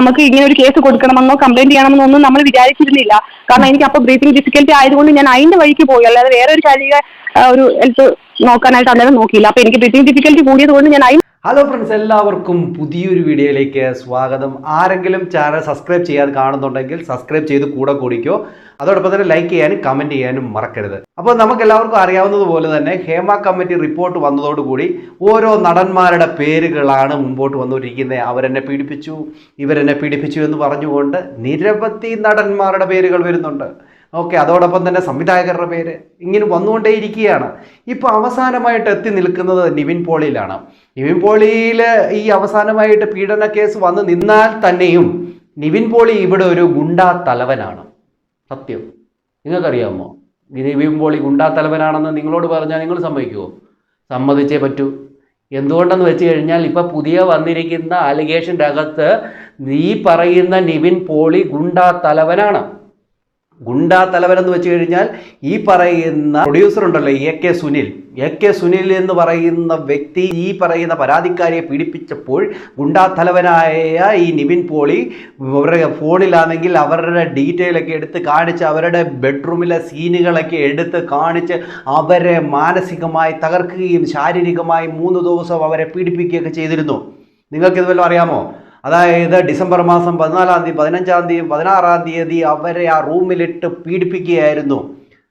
നമുക്ക് ഇങ്ങനെ ഒരു കേസ് കൊടുക്കണമെന്നോ കംപ്ലൈന്റ് ചെയ്യണമെന്നോ ഒന്നും നമ്മൾ വിചാരിച്ചിരുന്നില്ല. കാരണം എനിക്ക് അപ്പൊ ബ്രീത്തിങ് ഡിഫിക്കൽറ്റി ആയതുകൊണ്ട് ഞാൻ അതിന്റെ വഴിക്ക് പോയി. അല്ലാതെ വേറെ ഒരു ശാരീരിക ഒരു ഹെൽത്ത് നോക്കാനായിട്ട് അന്നേരം നോക്കിയില്ല. അപ്പൊ എനിക്ക് ബ്രീത്തിങ് ഡിഫിക്കൽറ്റി കൂടിയത് കൊണ്ട് ഞാൻ അതിന് ഹലോ ഫ്രണ്ട്സ് എല്ലാവർക്കും പുതിയൊരു വീഡിയോയിലേക്ക് സ്വാഗതം. ആരെങ്കിലും ചാനൽ സബ്സ്ക്രൈബ് ചെയ്യാതെ കാണുന്നുണ്ടെങ്കിൽ സബ്സ്ക്രൈബ് ചെയ്ത് കൂടെ കൂടിക്കോ. അതോടൊപ്പം തന്നെ ലൈക്ക് ചെയ്യാനും കമന്റ് ചെയ്യാനും മറക്കരുത്. അപ്പോൾ നമുക്ക് എല്ലാവർക്കും അറിയാവുന്നതുപോലെ തന്നെ ഹേമ കമ്മിറ്റി റിപ്പോർട്ട് വന്നതോടുകൂടി ഓരോ നടന്മാരുടെ പേരുകളാണ് മുമ്പോട്ട് വന്നുകൊണ്ടിരിക്കുന്നത്. അവരെന്നെ പീഡിപ്പിച്ചു ഇവരെന്നെ പീഡിപ്പിച്ചു എന്ന് പറഞ്ഞുകൊണ്ട് നിരവധി നടന്മാരുടെ പേരുകൾ വരുന്നുണ്ട്. ഓക്കെ അതോടൊപ്പം തന്നെ സംവിധായകരുടെ പേര് ഇങ്ങനെ വന്നുകൊണ്ടേയിരിക്കുകയാണ്. ഇപ്പോൾ അവസാനമായിട്ട് എത്തി നിൽക്കുന്നത് നിവിൻ പോളിയിലാണ്. നിവിൻ പോളിയിൽ ഈ അവസാനമായിട്ട് പീഡന കേസ് വന്ന് നിന്നാൽ തന്നെയും നിവിൻ പോളി ഇവിടെ ഒരു ഗുണ്ടാ തലവനാണ്. സത്യം. നിങ്ങൾക്കറിയാമോ? നിവിൻ പോളി ഗുണ്ടാ തലവനാണെന്ന് നിങ്ങളോട് പറഞ്ഞാൽ നിങ്ങൾ സമ്മതിക്കുമോ സമ്മതിച്ചേ പറ്റൂ. എന്തുകൊണ്ടെന്ന് വെച്ച് കഴിഞ്ഞാൽ ഇപ്പം പുതിയ വന്നിരിക്കുന്ന അലിഗേഷന്റെ അകത്ത് നീ പറയുന്ന നിവിൻ പോളി ഗുണ്ടാ തലവനാണ്. ഗുണ്ടാ തലവൻ എന്ന് വെച്ച് കഴിഞ്ഞാൽ ഈ പറയുന്ന പ്രൊഡ്യൂസർ ഉണ്ടല്ലോ A K Sunil. A K Sunil എന്ന് പറയുന്ന വ്യക്തി ഈ പറയുന്ന പരാതിക്കാരിയെ പീഡിപ്പിച്ചപ്പോൾ ഗുണ്ടാ തലവനായ ഈ നിവിൻ പോളി അവരുടെ ഫോണിലാണെങ്കിൽ അവരുടെ ഡീറ്റെയിൽ ഒക്കെ എടുത്ത് കാണിച്ച് അവരുടെ ബെഡ്റൂമിലെ സീനുകളൊക്കെ എടുത്ത് കാണിച്ച് അവരെ മാനസികമായി തകർക്കുകയും ശാരീരികമായി മൂന്ന് ദിവസം അവരെ പീഡിപ്പിക്കുകയൊക്കെ ചെയ്തിരുന്നു. നിങ്ങൾക്കിത് വല്ലതും അറിയാമോ? അതായത് ഡിസംബർ മാസം പതിനാലാം തീയതി പതിനഞ്ചാം തീയതി പതിനാറാം തീയതി അവരെ ആ റൂമിലിട്ട് പീഡിപ്പിക്കുകയായിരുന്നു.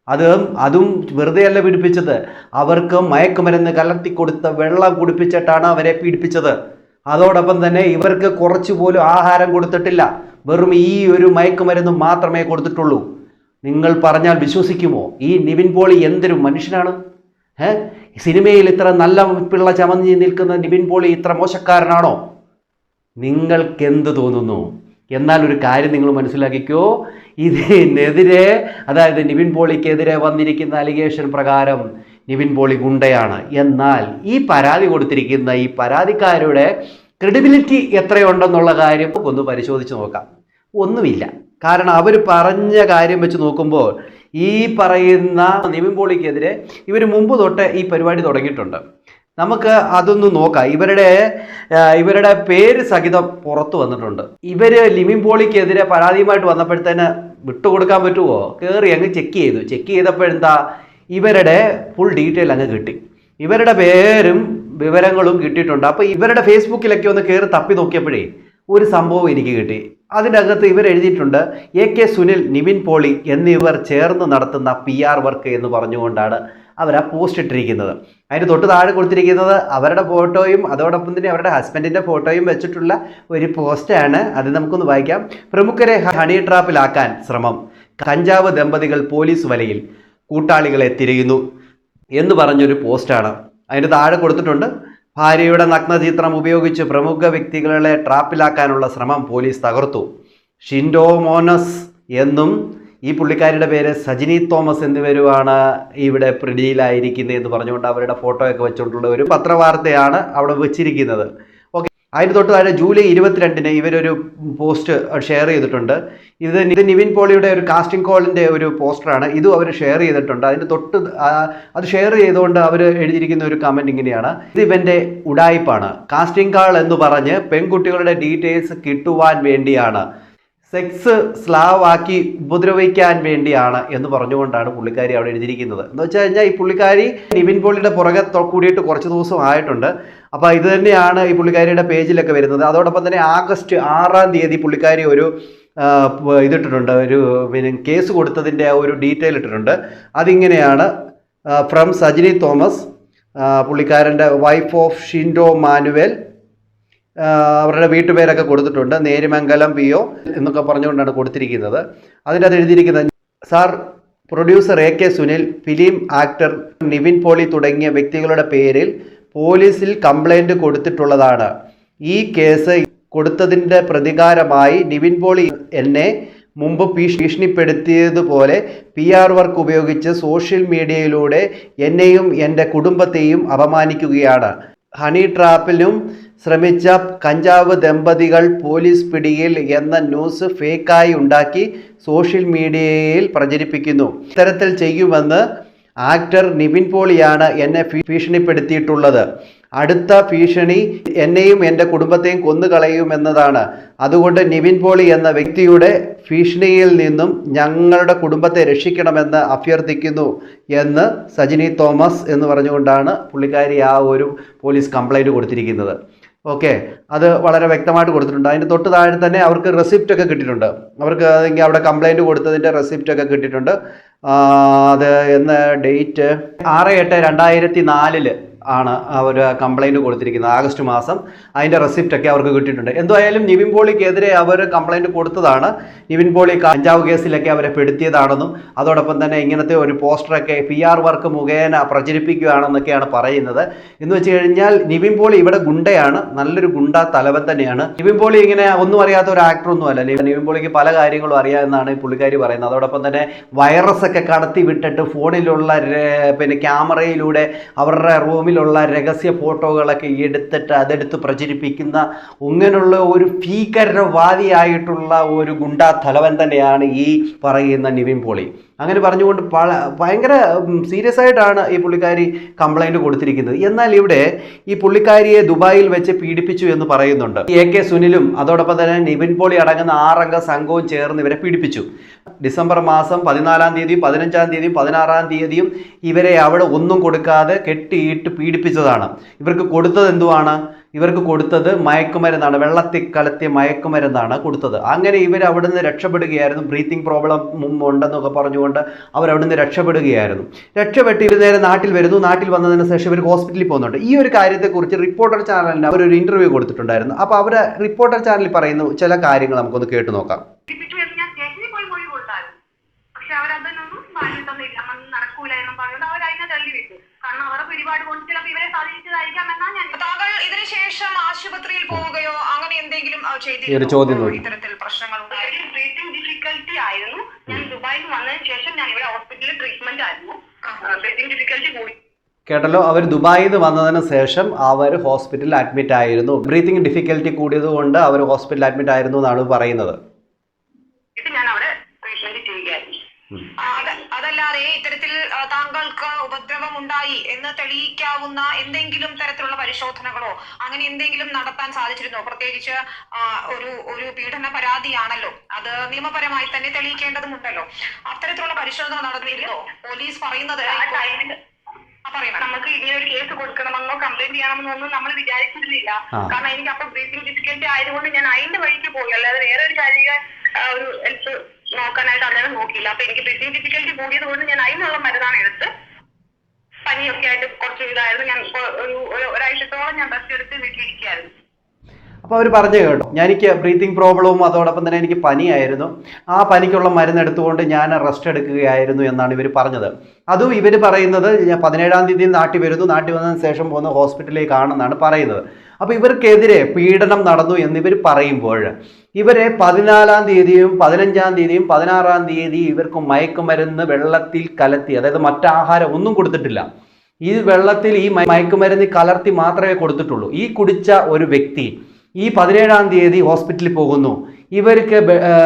അതും അതും വെറുതെയല്ല പീഡിപ്പിച്ചത്. അവർക്ക് മയക്കുമരുന്ന് കലർത്തി കൊടുത്ത വെള്ളം കുടിപ്പിച്ചിട്ടാണ് അവരെ പീഡിപ്പിച്ചത്. അതോടൊപ്പം തന്നെ ഇവർക്ക് കുറച്ച് പോലും ആഹാരം കൊടുത്തിട്ടില്ല. വെറും ഈ ഒരു മയക്കുമരുന്ന് മാത്രമേ കൊടുത്തിട്ടുള്ളൂ. നിങ്ങൾ പറഞ്ഞാൽ വിശ്വസിക്കുമോ? ഈ നിവിൻ പോളി എന്തൊരു മനുഷ്യനാണ്? ഏഹ് സിനിമയിൽ ഇത്ര നല്ല പിള്ള ചമഞ്ഞ് നിൽക്കുന്ന നിവിൻ പോളി ഇത്ര മോശക്കാരനാണോ? നിങ്ങൾക്കെന്ത് തോന്നുന്നു? എന്നാൽ ഒരു കാര്യം നിങ്ങൾ മനസ്സിലാക്കിക്കോ. ഇതിനെതിരെ അതായത് നിവിൻ പോളിക്കെതിരെ വന്നിരിക്കുന്ന അലിഗേഷൻ പ്രകാരം നിവിൻ പോളി ഗുണ്ടയാണ്. എന്നാൽ ഈ പരാതി കൊടുത്തിരിക്കുന്ന ഈ പരാതിക്കാരുടെ ക്രെഡിബിലിറ്റി എത്രയുണ്ടെന്നുള്ള കാര്യം ഒന്ന് പരിശോധിച്ച് നോക്കാം. ഒന്നുമില്ല. കാരണം അവർ പറഞ്ഞ കാര്യം വെച്ച് നോക്കുമ്പോൾ ഈ പറയുന്ന നിവിൻ പോളിക്കെതിരെ ഇവർ മുമ്പ് തൊട്ട് ഈ പരിപാടി തുടങ്ങിയിട്ടുണ്ട്. നമുക്ക് അതൊന്ന് നോക്കാം. ഇവരുടെ ഇവരുടെ പേര് സഹിതം പുറത്തു വന്നിട്ടുണ്ട്. ഇവർ ലിമിൻ പോളിക്കെതിരെ പരാതിയുമായിട്ട് വന്നപ്പോഴത്തേന് വിട്ടുകൊടുക്കാൻ പറ്റുമോ കയറി അങ്ങ് ചെക്ക് ചെയ്തു. ചെക്ക് ചെയ്തപ്പോഴെന്താ? ഇവരുടെ ഫുൾ ഡീറ്റെയിൽ അങ്ങ് കിട്ടി. ഇവരുടെ പേരും വിവരങ്ങളും കിട്ടിയിട്ടുണ്ട്. അപ്പോൾ ഇവരുടെ ഫേസ്ബുക്കിലൊക്കെ ഒന്ന് കയറി തപ്പി നോക്കിയപ്പോഴേ ഒരു സംഭവം എനിക്ക് കിട്ടി. അതിന്റെ അകത്ത് ഇവർ എഴുതിയിട്ടുണ്ട് എ കെ സുനിൽ നിവിൻ പോളി എന്നിവർ ചേർന്ന് നടത്തുന്ന പി ആർ വർക്ക് എന്ന് പറഞ്ഞുകൊണ്ടാണ് അവർ ആ പോസ്റ്റ് ഇട്ടിരിക്കുന്നത് അതിന് തൊട്ട് താഴെ കൊടുത്തിരിക്കുന്നത് അവരുടെ ഫോട്ടോയും അതോടൊപ്പം തന്നെ അവരുടെ ഹസ്ബൻഡിന്റെ ഫോട്ടോയും വെച്ചിട്ടുള്ള ഒരു പോസ്റ്റാണ്. അത് നമുക്കൊന്ന് വായിക്കാം. പ്രമുഖരെ ഹണി ട്രാപ്പിലാക്കാൻ ശ്രമം. കഞ്ചാവ് ദമ്പതികൾ പോലീസ് വലയിൽ കൂട്ടാളികളെ തിരയുന്നു എന്ന് പറഞ്ഞൊരു പോസ്റ്റാണ്. അതിന് താഴെ കൊടുത്തിട്ടുണ്ട് ഭാര്യയുടെ നഗ്നചിത്രം ഉപയോഗിച്ച് പ്രമുഖ വ്യക്തികളെ ട്രാപ്പിലാക്കാനുള്ള ശ്രമം പോലീസ് തകർത്തു. ഷിൻഡോമോനസ് എന്നും ഈ പുള്ളിക്കാരിയുടെ പേര് സജിനി തോമസ് എന്നിവരുമാണ് ഇവിടെ പ്രതിയിലായിരിക്കുന്നത് എന്ന് പറഞ്ഞുകൊണ്ട് അവരുടെ ഫോട്ടോ ഒക്കെ വെച്ചുകൊണ്ടുള്ള ഒരു പത്രവാർത്തയാണ് അവിടെ വെച്ചിരിക്കുന്നത്. ഓക്കെ അതിന് തൊട്ട് താഴെ ജൂലൈ ഇരുപത്തിരണ്ടിന് ഇവരൊരു പോസ്റ്റ് ഷെയർ ചെയ്തിട്ടുണ്ട്. ഇത് ഇത് നിവിൻ പോളിയുടെ ഒരു കാസ്റ്റിംഗ് കോളിന്റെ ഒരു പോസ്റ്ററാണ്. ഇതും അവർ ഷെയർ ചെയ്തിട്ടുണ്ട്. അതിന്റെ തൊട്ട് അത് ഷെയർ ചെയ്തുകൊണ്ട് അവർ എഴുതിയിരിക്കുന്ന ഒരു കമന്റ് ഇങ്ങനെയാണ്. ഇത് ഇവന്റെ ഉടായ്പാണ്. കാസ്റ്റിംഗ് കാൾ എന്ന് പറഞ്ഞ് പെൺകുട്ടികളുടെ ഡീറ്റെയിൽസ് കിട്ടുവാൻ വേണ്ടിയാണ്. സെക്സ് സ്ലാവ് ആക്കി ഉപദ്രവിക്കാൻ വേണ്ടിയാണ് എന്ന് പറഞ്ഞുകൊണ്ടാണ് പുള്ളിക്കാരി അവിടെ എഴുതിയിരിക്കുന്നത്. എന്ന് വെച്ച് കഴിഞ്ഞാൽ ഈ പുള്ളിക്കാരി നിവിൻ പോളിയുടെ പുറകെ കൂടിയിട്ട് കുറച്ച് ദിവസം ആയിട്ടുണ്ട്. അപ്പോൾ ഇത് തന്നെയാണ് ഈ പുള്ളിക്കാരിയുടെ പേജിലൊക്കെ വരുന്നത്. അതോടൊപ്പം തന്നെ ആഗസ്റ്റ് ആറാം തീയതി പുള്ളിക്കാരി ഒരു ഇതിട്ടിട്ടുണ്ട്. ഒരു പിന്നെ കേസ് കൊടുത്തതിന്റെ ഒരു ഡീറ്റെയിൽ ഇട്ടിട്ടുണ്ട്. അതിങ്ങനെയാണ് ഫ്രം സജിനി തോമസ് പുള്ളിക്കാരന്റെ വൈഫ് ഓഫ് ഷിൻഡോ മാനുവൽ അവരുടെ വീട്ടുപേരൊക്കെ കൊടുത്തിട്ടുണ്ട്. നേരിമംഗലം പി ഒ എന്നൊക്കെ പറഞ്ഞുകൊണ്ടാണ് കൊടുത്തിരിക്കുന്നത്. അതിന്റെ അത് എഴുതിയിരിക്കുന്നത് sir producer A K Sunil film actor Nivin Pauly തുടങ്ങിയ വ്യക്തികളുടെ പേരിൽ പോലീസിൽ കംപ്ലൈന്റ് കൊടുത്തിട്ടുള്ളതാണ്. ഈ കേസ് കൊടുത്തതിന്റെ പ്രതികാരമായി നിവിൻ പോളി എന്നെ മുമ്പ് ഭീഷ് ഭീഷണിപ്പെടുത്തിയതുപോലെ പി ആർ വർക്ക് ഉപയോഗിച്ച് സോഷ്യൽ മീഡിയയിലൂടെ എന്നെയും എന്റെ കുടുംബത്തെയും അപമാനിക്കുകയാണ്. ഹണി ട്രാപ്പിലും ശ്രമിച്ച കഞ്ചാവ് ദമ്പതികൾ പോലീസ് പിടിയിൽ എന്ന ന്യൂസ് ഫേക്കായി ഉണ്ടാക്കി സോഷ്യൽ മീഡിയയിൽ പ്രചരിപ്പിക്കുന്നു. ഇത്തരത്തിൽ ചെയ്യുമെന്ന് ആക്ടർ നിവിൻ പോളിയാണ് എന്നെ ഭീഷണിപ്പെടുത്തിയിട്ടുള്ളത്. അടുത്ത ഭീഷണി എന്നെയും എന്റെ കുടുംബത്തെയും കൊന്നുകളയും എന്നതാണ്. അതുകൊണ്ട് നിവിൻ പോളി എന്ന വ്യക്തിയുടെ ഭീഷണിയിൽ നിന്നും ഞങ്ങളുടെ കുടുംബത്തെ രക്ഷിക്കണമെന്ന് അഭ്യർത്ഥിക്കുന്നു എന്ന് സജിനി തോമസ് എന്ന് പറഞ്ഞുകൊണ്ടാണ് പുള്ളിക്കാരി ആ ഒരു പോലീസ് കംപ്ലൈന്റ് കൊടുത്തിരിക്കുന്നത്. ഓക്കെ അത് വളരെ വ്യക്തമായിട്ട് കൊടുത്തിട്ടുണ്ട്. അതിന്റെ തൊട്ട് താഴെ തന്നെ അവർക്ക് റെസിപ്റ്റ് ഒക്കെ കിട്ടിയിട്ടുണ്ട്. അവർക്ക് അതെങ്കിൽ അവിടെ കംപ്ലൈന്റ് കൊടുത്തതിന്റെ റെസിപ്റ്റ് ഒക്കെ കിട്ടിയിട്ടുണ്ട്. അത് എന്ന ഡേറ്റ് ആറ് എട്ട് രണ്ടായിരത്തി നാലിൽ ആണ് അവർ കംപ്ലൈന്റ് കൊടുത്തിരിക്കുന്നത്. ആഗസ്റ്റ് മാസം അതിന്റെ റെസിപ്റ്റൊക്കെ അവർക്ക് കിട്ടിയിട്ടുണ്ട്. എന്തായാലും നിവിൻ പോളിക്കെതിരെ അവർ കംപ്ലൈന്റ് കൊടുത്തതാണ്. നിവിൻ പോളി കഞ്ചാവ് കേസിലൊക്കെ അവരെ പെടുത്തിയതാണെന്നും അതോടൊപ്പം തന്നെ ഇങ്ങനത്തെ ഒരു പോസ്റ്ററൊക്കെ പി ആർ വർക്ക് മുഖേന പ്രചരിപ്പിക്കുകയാണെന്നൊക്കെയാണ് പറയുന്നത്. എന്ന് വെച്ച് കഴിഞ്ഞാൽ നിവിൻ പോളി ഇവിടെ ഗുണ്ടയാണ് നല്ലൊരു ഗുണ്ട തലവൻ തന്നെയാണ്. നിവിൻ പോളി ഇങ്ങനെ ഒന്നും അറിയാത്ത ഒരു ആക്ടറൊന്നും അല്ല. നിവിൻ പോളിക്ക് പല കാര്യങ്ങളും അറിയാമെന്നാണ് പുള്ളിക്കാരി പറയുന്നത്. അതോടൊപ്പം തന്നെ വൈറസ് ഒക്കെ കടത്തി വിട്ടിട്ട് ഫോണിലുള്ള പിന്നെ ക്യാമറയിലൂടെ അവരുടെ റൂമിലുള്ള രഹസ്യ ഫോട്ടോകളൊക്കെ എടുത്തിട്ട് അതെടുത്ത് പ്രചരിപ്പിക്കുന്ന ഇങ്ങനെയുള്ള ഒരു ഭീകരവാദിയായിട്ടുള്ള ഒരു ഗുണ്ടാ തലവൻ തന്നെയാണ് ഈ പറയുന്ന നിവിൻ പോളി. അങ്ങനെ പറഞ്ഞുകൊണ്ട് പല ഭയങ്കര സീരിയസ് ആയിട്ടാണ് ഈ പുള്ളിക്കാരി കംപ്ലൈന്റ് കൊടുത്തിരിക്കുന്നത്. എന്നാൽ ഇവിടെ ഈ പുള്ളിക്കാരിയെ ദുബായിൽ വെച്ച് പീഡിപ്പിച്ചു എന്ന് പറയുന്നുണ്ട്. എ കെ സുനിലും അതോടൊപ്പം തന്നെ നിവിൻ പോളി അടങ്ങുന്ന ആറംഗ സംഘവും ചേർന്ന് ഇവരെ പീഡിപ്പിച്ചു. ഡിസംബർ മാസം പതിനാലാം തീയതിയും പതിനഞ്ചാം തീയതിയും പതിനാറാം തീയതിയും ഇവരെ അവിടെ ഒന്നും കൊടുക്കാതെ കെട്ടിയിട്ട് പീഡിപ്പിച്ചതാണ്. ഇവർക്ക് കൊടുത്തത് എന്തുവാണ്? ഇവർക്ക് കൊടുത്തത് മയക്കുമരുന്നാണ്. വെള്ളത്തിൽ കലത്തിയ മയക്കുമരുന്നാണ് കൊടുത്തത്. അങ്ങനെ ഇവർ അവിടുന്ന് രക്ഷപ്പെടുകയായിരുന്നു. ബ്രീത്തിങ് പ്രോബ്ലം ഉണ്ടെന്നൊക്കെ പറഞ്ഞുകൊണ്ട് അവർ അവിടുന്ന് രക്ഷപ്പെടുകയായിരുന്നു. രക്ഷപ്പെട്ട് ഇവർ നേരെ നാട്ടിൽ വരുന്നു. നാട്ടിൽ വന്നതിന് ശേഷം ഇവർ ഹോസ്പിറ്റലിൽ പോകുന്നുണ്ട്. ഈ ഒരു കാര്യത്തെക്കുറിച്ച് റിപ്പോർട്ടർ ചാനലിന് ഒരു ഇന്റർവ്യൂ കൊടുത്തിട്ടുണ്ടായിരുന്നു. അപ്പോൾ അവരെ റിപ്പോർട്ടർ ചാനലിൽ പറയുന്നു ചില കാര്യങ്ങൾ നമുക്കൊന്ന് കേട്ടു നോക്കാം. പക്ഷെ അവരതൊന്നും വാങ്ങി തന്നില്ല. നടക്കൂല എന്നും പറഞ്ഞുകൊണ്ട് അവർ തള്ളി വിട്ടു കാരണം ഒരുപാട് ചിലപ്പോൾ ഇവരെ സ്വാധീനിച്ചതായിരിക്കാം എന്നാണ് ഞാൻ താങ്കൾ ഇതിനുശേഷം ആശുപത്രിയിൽ പോവുകയോ അങ്ങനെ എന്തെങ്കിലും ചെയ്തിരുന്നു ഇത്തരത്തിൽ പ്രശ്നങ്ങൾ ഒരു ബ്രീത്തിങ് ഡിഫിക്കൽട്ടി ആയിരുന്നു. ഞാൻ ദുബായിൽ വന്നതിന് ശേഷം ഞാൻ ഇവിടെ ഹോസ്പിറ്റലിൽ ട്രീറ്റ്മെന്റ് ആയിരുന്നു. ബ്രീത്തിങ് ഡിഫിക്കൽട്ടി കൂടി. കേട്ടല്ലോ അവർ ദുബായിൽ നിന്ന് വന്നതിന് ശേഷം അവർ ഹോസ്പിറ്റലിൽ അഡ്മിറ്റ് ആയിരുന്നു. ബ്രീത്തിങ് ഡിഫിക്കൽറ്റി കൂടിയത് കൊണ്ട് അവർ ഹോസ്പിറ്റലിൽ അഡ്മിറ്റ് ആയിരുന്നു എന്നാണ് പറയുന്നത്. ഇത് ഞാൻ അവിടെ ട്രീറ്റ്മെന്റ് ചെയ്യുകയായിരുന്നു അത് അതല്ലാതെ ഇത്തരത്തിൽ താങ്കൾക്ക് ഉപദ്രവം ഉണ്ടായി എന്ന് തെളിയിക്കാവുന്ന എന്തെങ്കിലും തരത്തിലുള്ള പരിശോധനകളോ അങ്ങനെ എന്തെങ്കിലും നടത്താൻ സാധിച്ചിരുന്നോ? പ്രത്യേകിച്ച് ഒരു ഒരു പീഡന പരാതിയാണല്ലോ. അത് നിയമപരമായി തന്നെ തെളിയിക്കേണ്ടതുണ്ടല്ലോ അത്തരത്തിലുള്ള പരിശോധന നടന്നിരുന്നോ പോലീസ് പറയുന്നത്. നമുക്ക് ഇങ്ങനെ ഒരു കേസ് കൊടുക്കണമെന്നോ കംപ്ലൈന്റ് ചെയ്യണമെന്നോ ഒന്നും നമ്മൾ വിചാരിച്ചിരുന്നില്ല. കാരണം എനിക്ക് അപ്പൊ ബ്രീത്തിങ് ഡിഫിക്കൽറ്റി ആയതുകൊണ്ട് ഞാൻ അതിന്റെ വഴിക്ക് പോയി. അല്ലാതെ വേറെ ഒരു ശാരീരിക ഒരു നോക്കാനായിട്ട് അന്നേരം നോക്കിയില്ല. അപ്പൊ എനിക്ക് ബ്രീത്തിങ് ഡിഫിക്കൽറ്റി കൂടിയത് കൊണ്ട് ഞാൻ അതിനുള്ള മരുന്നാണ് എടുത്ത് പനിയൊക്കെ ആയിട്ട് കുറച്ച് ഇതായിരുന്നു. ഞാൻ ഒരു ഒരു- ഒരാഴ്ചത്തോളം ഞാൻ റെസ്റ്റ് എടുത്ത് വീട്ടിലിരിക്കുകയായിരുന്നു. അപ്പോൾ അവർ പറഞ്ഞു കേട്ടോ എനിക്ക് ബ്രീത്തിങ് പ്രോബ്ലവും അതോടൊപ്പം തന്നെ എനിക്ക് പനിയായിരുന്നു. ആ പനിക്കുള്ള മരുന്ന് എടുത്തുകൊണ്ട് ഞാൻ റെസ്റ്റ് എടുക്കുകയായിരുന്നു എന്നാണ് ഇവർ പറഞ്ഞത്. അതും ഇവർ പറയുന്നത് പതിനേഴാം തീയതി നാട്ടിൽ വരുന്നു. നാട്ടിൽ വന്നതിന് ശേഷം പോകുന്ന ഹോസ്പിറ്റലിലേക്കാണെന്നാണ് പറയുന്നത്. അപ്പോൾ ഇവർക്കെതിരെ പീഡനം നടന്നു എന്ന് ഇവർ പറയുമ്പോൾ ഇവരെ പതിനാലാം തീയതിയും പതിനഞ്ചാം തീയതിയും പതിനാറാം തീയതി ഇവർക്ക് മയക്കുമരുന്ന് വെള്ളത്തിൽ കലത്തി അതായത് മറ്റാഹാരം ഒന്നും കൊടുത്തിട്ടില്ല. ഈ വെള്ളത്തിൽ ഈ മയ- മയക്കുമരുന്ന് കലർത്തി മാത്രമേ കൊടുത്തിട്ടുള്ളൂ. ഈ കുടിച്ച ഒരു വ്യക്തി ഈ പതിനേഴാം തീയതി ഹോസ്പിറ്റലിൽ പോകുന്നു. ഇവർക്ക്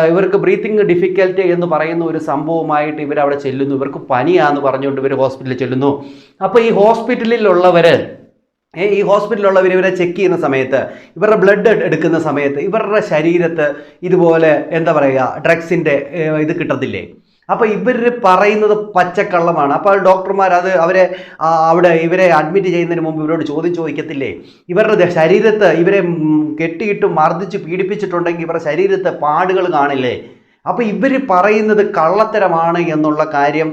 ഇവർക്ക് ബ്രീത്തിങ് ഡിഫിക്കൽറ്റി എന്ന് പറയുന്ന ഒരു സംഭവമായിട്ട് ഇവർ അവിടെ ചെല്ലുന്നു. ഇവർക്ക് പനിയാന്ന് പറഞ്ഞുകൊണ്ട് ഇവർ ഹോസ്പിറ്റലിൽ ചെല്ലുന്നു. അപ്പോൾ ഈ ഹോസ്പിറ്റലിലുള്ളവർ ഈ ഹോസ്പിറ്റലിലുള്ളവർ ഇവരെ ചെക്ക് ചെയ്യുന്ന സമയത്ത് ഇവരുടെ ബ്ലഡ് എടുക്കുന്ന സമയത്ത് ഇവരുടെ ശരീരത്ത് ഇതുപോലെ എന്താ പറയുക ഡ്രഗ്സിന്റെ ഇത് കിട്ടത്തില്ലേ? അപ്പോൾ ഇവർ പറയുന്നത് പച്ചക്കള്ളമാണ്. അപ്പോൾ ഡോക്ടർമാർ അത് അവരെ അവിടെ ഇവരെ അഡ്മിറ്റ് ചെയ്യുന്നതിന് മുമ്പ് ഇവരോട് ചോദ്യം ചോദിക്കത്തില്ലേ? ഇവരുടെ ശരീരത്ത് ഇവരെ കെട്ടിയിട്ട് മർദ്ദിച്ച് പീഡിപ്പിച്ചിട്ടുണ്ടെങ്കിൽ ഇവരുടെ ശരീരത്ത് പാടുകൾ കാണില്ലേ? അപ്പോൾ ഇവർ പറയുന്നത് കള്ളത്തരമാണ് എന്നുള്ള കാര്യം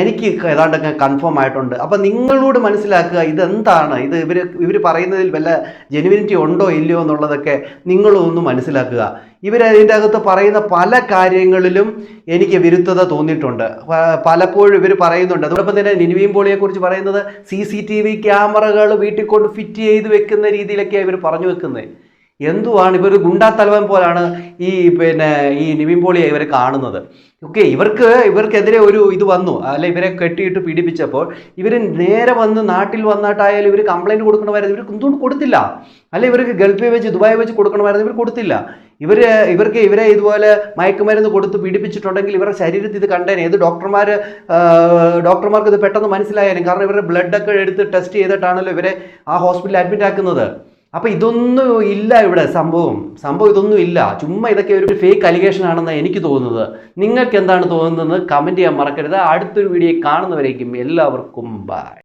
എനിക്ക് ഏതാണ്ടൊക്കെ കൺഫേം ആയിട്ടുണ്ട്. അപ്പം നിങ്ങളോട് മനസ്സിലാക്കുക ഇതെന്താണ്? ഇത് ഇവർ ഇവർ പറയുന്നതിൽ വല്ല ജെനുവിനിറ്റി ഉണ്ടോ ഇല്ലയോ എന്നുള്ളതൊക്കെ നിങ്ങളൊന്ന് മനസ്സിലാക്കുക. ഇവരതിന്റെ അകത്ത് പറയുന്ന പല കാര്യങ്ങളിലും എനിക്ക് വിരുദ്ധത തോന്നിയിട്ടുണ്ട്. പലപ്പോഴും ഇവർ പറയുന്നുണ്ട്. അതോടൊപ്പം തന്നെ നിനുവീം പോളിയെക്കുറിച്ച് പറയുന്നത് സി സി ടി വി ക്യാമറകൾ വീട്ടിൽ കൊണ്ട് ഫിറ്റ് ചെയ്ത് വെക്കുന്ന രീതിയിലൊക്കെയാണ് ഇവർ പറഞ്ഞു വെക്കുന്നത്. എന്തുവാണ് ഇവർ ഗുണ്ടാ തലവൻ പോലാണ് ഈ പിന്നെ ഈ നിവിൻ പോളിയെ ഇവരെ കാണുന്നത്? ഓക്കെ ഇവർക്ക് ഇവർക്കെതിരെ ഒരു ഇത് വന്നു. അല്ല ഇവരെ കെട്ടിയിട്ട് പീഡിപ്പിച്ചപ്പോൾ ഇവർ നേരെ വന്ന് നാട്ടിൽ വന്നിട്ടായാലും ഇവർ കംപ്ലൈന്റ് കൊടുക്കണമായിരുന്നു. ഇവർ എന്തുകൊണ്ട് കൊടുത്തില്ല? അല്ല ഇവർക്ക് ഗൾഫിൽ വെച്ച് ദുബായി വെച്ച് കൊടുക്കണമായിരുന്നു. ഇവർ കൊടുത്തില്ല. ഇവർ ഇവർക്ക് ഇവരെ ഇതുപോലെ മയക്കുമരുന്ന് കൊടുത്ത് പീഡിപ്പിച്ചിട്ടുണ്ടെങ്കിൽ ഇവരുടെ ശരീരത്തിൽ ഇത് കണ്ടേനെ. ഏത് ഡോക്ടർമാർ ഡോക്ടർമാർക്ക് ഇത് പെട്ടെന്ന് മനസ്സിലായാലും കാരണം ഇവരുടെ ബ്ലഡൊക്കെ എടുത്ത് ടെസ്റ്റ് ചെയ്തിട്ടാണല്ലോ ഇവരെ ആ ഹോസ്പിറ്റലിൽ അഡ്മിറ്റ് ആക്കുന്നത്. അപ്പൊ ഇതൊന്നും ഇല്ല ഇവിടെ സംഭവം. സംഭവം ഇതൊന്നും ഇല്ല. ചുമ്മാ ഇതൊക്കെ ഒരു ഫേക്ക് അലിഗേഷൻ ആണെന്ന് എനിക്ക് തോന്നുന്നത്. നിങ്ങൾക്ക് എന്താണ് തോന്നുന്നത്? കമന്റ് ചെയ്യാൻ മറക്കരുത്. അടുത്തൊരു വീഡിയോ കാണുന്നവരേക്കും എല്ലാവർക്കും ബൈ